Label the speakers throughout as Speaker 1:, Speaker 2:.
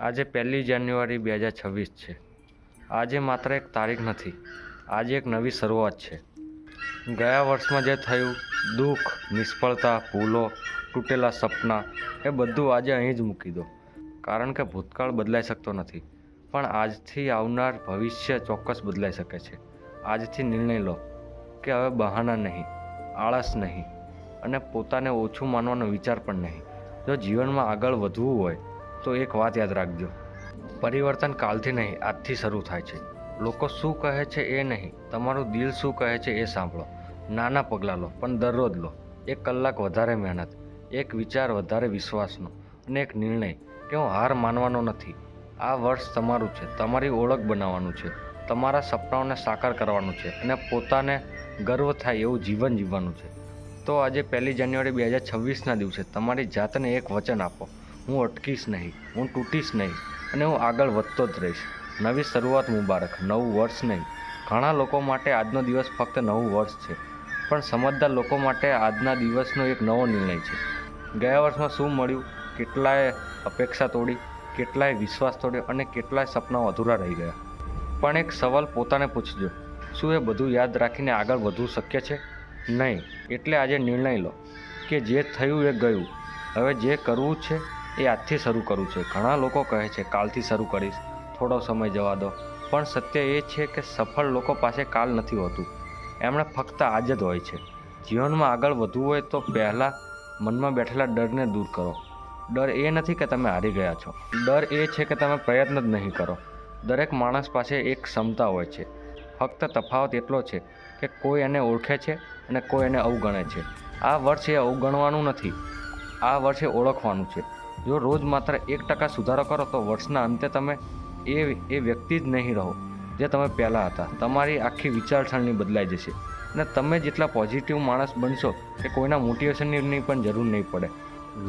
Speaker 1: આજે પહેલી જાન્યુઆરી બે હજાર છવ્વીસ છે. આજે માત્ર એક તારીખ નથી, આજે એક નવી શરૂઆત છે. ગયા વર્ષમાં જે થયું, દુઃખ, નિષ્ફળતા, ભૂલો, તૂટેલા સપના, એ બધું આજે અહીં જ મૂકી દો. કારણ કે ભૂતકાળ બદલાઈ શકતો નથી, પણ આજથી આવનાર ભવિષ્ય ચોક્કસ બદલાઈ શકે છે. આજથી નિર્ણય લો કે હવે બહાના નહીં, આળસ નહીં, અને પોતાને ઓછું માનવાનો વિચાર પણ નહીં. જો જીવનમાં આગળ વધવું હોય તો એક વાત યાદ રાખજો. પરિવર્તન કાલથી નહીં, આજથી શરૂ થાય છે. લોકો શું કહે છે એ નહીં. તમારું દિલ શું કહે છે એ સાંભળો. નાના પગલાં લો, પણ દરરોજ લો. એક કલાક વધારે મહેનત, એક વિચાર વધારે વિશ્વાસનો અને એક નિર્ણય કે હું હાર માનવાનો નથી. આ વર્ષ તમારું છે, તમારી ઓળખ બનાવવાનું છે, તમારા સપનાઓને સાકાર કરવાનું છે અને પોતાને ગર્વ થાય એવું જીવન જીવવાનું છે. તો આજે પહેલી જાન્યુઆરી બે હજાર છવ્વીસના દિવસે તમારી જાતને એક વચન આપો. હું અટકીશ નહીં, હું તૂટીશ નહીં અને હું આગળ વધતો જ રહીશ. નવી શરૂઆત મુબારક, નવું વર્ષ નહીં. ઘણા લોકો માટે આજનો દિવસ ફક્ત નવું વર્ષ છે, પણ સમજદાર લોકો માટે આજના દિવસનો એક નવો નિર્ણય છે. ગયા વર્ષમાં શું મળ્યું કેટલાય અપેક્ષા તોડી કેટલાય વિશ્વાસ તોડ્યો અને કેટલાય સપનાઓ અધૂરા રહી ગયા? પણ એક સવાલ પોતાને પૂછજો, શું એ બધું યાદ રાખીને આગળ વધવું શક્ય છે? નહીં, એટલે આજે નિર્ણય લો કે જે થયું એ ગયું. હવે જે કરવું છે એ આજથી શરૂ કરવું છે. ઘણા લોકો કહે છે, કાલથી શરૂ કરીશ. થોડો સમય જવા દો. પણ સત્ય એ છે કે સફળ લોકો પાસે કાલ નથી હોતું. એમણે ફક્ત આજ જ હોય છે. જીવનમાં આગળ વધવું હોય તો પહેલાં મનમાં બેઠેલા ડરને દૂર કરો. ડર એ નથી કે તમે હારી ગયા છો. ડર એ છે કે તમે પ્રયત્ન જ નહીં કરો. દરેક માણસ પાસે એક ક્ષમતા હોય છે. ફક્ત તફાવત એટલો છે કે કોઈ એને ઓળખે છે અને કોઈ એને અવગણે છે. આ વર્ષ અવગણવાનું નથી. આ વર્ષે ઓળખવાનું છે. જો રોજ માત્ર એક ટકા સુધારો કરો તો વર્ષના અંતે તમે એ એ વ્યક્તિ જ નહીં રહો, જે તમે પહેલાં હતા. તમારી આખી વિચારસરણી બદલાઈ જશે. અને તમે જેટલા પોઝિટિવ માણસ બનશો કે કોઈના મોટિવેશનની પણ જરૂર નહીં પડે.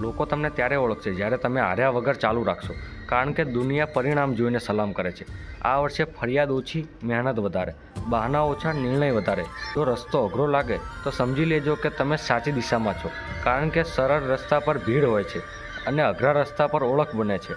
Speaker 1: લોકો તમને ત્યારે ઓળખશે જ્યારે તમે હાર્યા વગર ચાલુ રાખશો. કારણ કે દુનિયા પરિણામ જોઈને સલામ કરે છે. આ વર્ષે ફરિયાદ ઓછી, મહેનત વધારે. બહાના ઓછા, નિર્ણય વધારે. જો રસ્તો અઘરો લાગે, તો સમજી લેજો કે તમે સાચી દિશામાં છો. કારણ કે સરળ રસ્તા પર ભીડ હોય છે. અને અઘરા રસ્તા પર ઓળખ બને છે.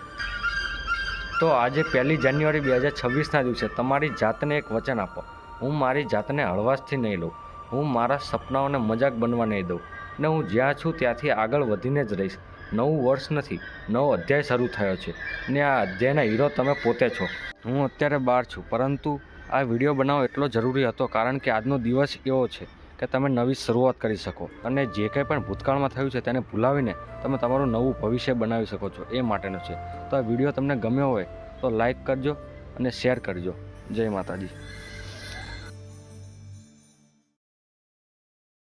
Speaker 1: તો આજે પહેલી જાન્યુઆરી બે હજાર છવ્વીસના દિવસે તમારી જાતને એક વચન આપો. હું મારી જાતને હળવાશથી નહીં લઉં. હું મારા સપનાઓને મજાક બનવા નહીં દઉં. ને હું જ્યાં છું ત્યાંથી આગળ વધીને જ રહીશ. નવું વર્ષ નથી, નવો અધ્યાય શરૂ થયો છે. ને આ અધ્યાયના હીરો તમે પોતે છો. હું અત્યારે બહાર છું, પરંતુ આ વીડિયો બનાવવો એટલો જરૂરી હતો કારણ કે આજનો દિવસ એવો છે. કે તમે નવી શરૂઆત કરી શકો અને જે કંઈ પણ ભૂતકાળમાં થયું છે તેને ભૂલાવીને તમે તમારું નવું ભવિષ્ય બનાવી શકો છો, એ માટેનો છે. તો આ વીડિયો તમને ગમ્યો હોય તો લાઈક કરજો અને શેર કરજો. જય માતાજી.